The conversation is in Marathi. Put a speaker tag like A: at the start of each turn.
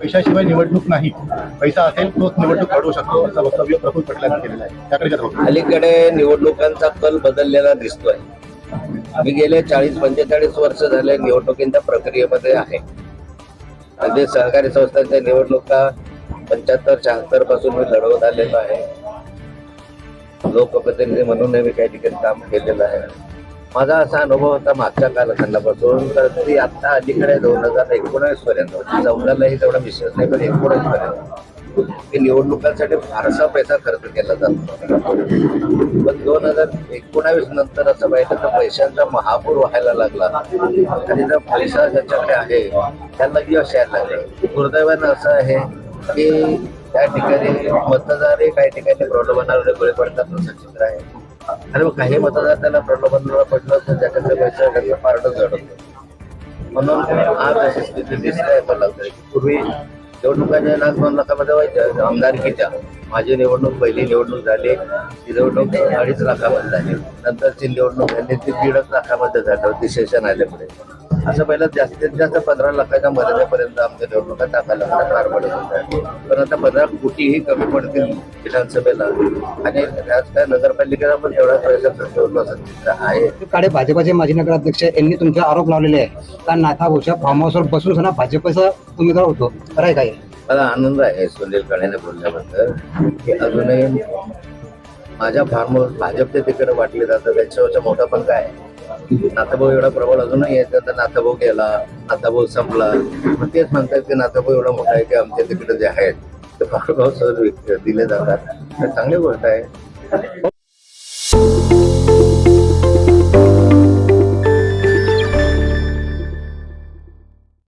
A: पैशाशिवाय निवडणूक नाही. पैसा असेल तोच निवडणूक घडवू शकतो असं वक्तव्य प्रफुल पटेल केलेलं आहे. त्याकडे
B: अलीकडे निवडणुकांचा कल बदललेला दिसतोय. आम्ही गेले चाळीस पंचेचाळीस वर्ष झाले निवडणुकींच्या प्रक्रियेमध्ये आहे. म्हणजे सहकारी संस्थांच्या निवडणुका पंच्याहत्तर शहात्तरपासून मी लढवत आलेलो आहे. लोकप्रतिनिधी म्हणून मी काही ठिकाणी काम केलेलं आहे. माझा असा अनुभव होता मागच्या कालखंडापासून तर ती आता अलीकडे दोन हजार एकोणावीस पर्यंत म्हणजे चौदालाही तेवढा विशेष नाही पण एकोणावीस पर्यंत की निवडणुकांसाठी फारसा पैसा खर्च केला जातो. पण दोन हजार एकोणावीस नंतर असं पाहिलं तर पैशांचा महापूर व्हायला लागला. आणि जर पैसा ज्याच्याकडे आहे त्यांना यश यायला लागलं. दुर्दैवानं असं आहे की त्या ठिकाणी मतदारही काही ठिकाणी प्रलोभनाला बळी पडतात असं चित्र आहे. आणि मग काही मतदार त्याला प्रलोभनाला पडलं तर त्याच्या पैसा त्यांचं पारडं जड म्हणून आज अशी स्थिती दिसते आहे मला पूर्वी निवडणुकाच्या लाख दोन लाखामध्ये व्हायच्या आमदारकीच्या माझी निवडणूक पहिली निवडणूक झाली. ती निवडणूक अडीच लाखामध्ये झाली. नंतरची निवडणूक झाली. ती दीडच लाखामध्ये झाली. होती सेशन आल्यामुळे असं पहिलं जास्तीत जास्त पंधरा लाखाच्या मर्यादेपर्यंत आमच्या निवडणुका टाकायला पार पडत होत्या पण आता पंधरा कोटीही कमी पडतील विधानसभेला. आणि त्याच काय नगरपालिकेला पण तेवढा पैसा खर्च होतो असं चित्र आहे.
C: काळे भाजपाचे माजी नगराध्यक्ष यांनी तुमच्यावर आरोप लावलेले आहे का नाथा भोशा फार्म हाऊसवर बसून सुद्धा भाजपचा उमेदवार होतो? खरं आहे काय?
B: मला आनंद आहे सुनील काळेने बोलल्याबद्दल की अजूनही माझ्या फार्म हाऊस भाजपच्या तिकडे वाटले जातं त्याच्यावरचा मोठा पण काय म्हणजे नाथाभाऊ एवढा प्रबळ अजूनही आहे तर नाथाभाऊ गेला नाथाभाऊ संपला. मग तेच म्हणतात की नाथाभाऊ एवढा मोठा आहे की आमच्या तिकडे जे आहेत ते फार्म सहज दिले जातात. चांगली गोष्ट आहे.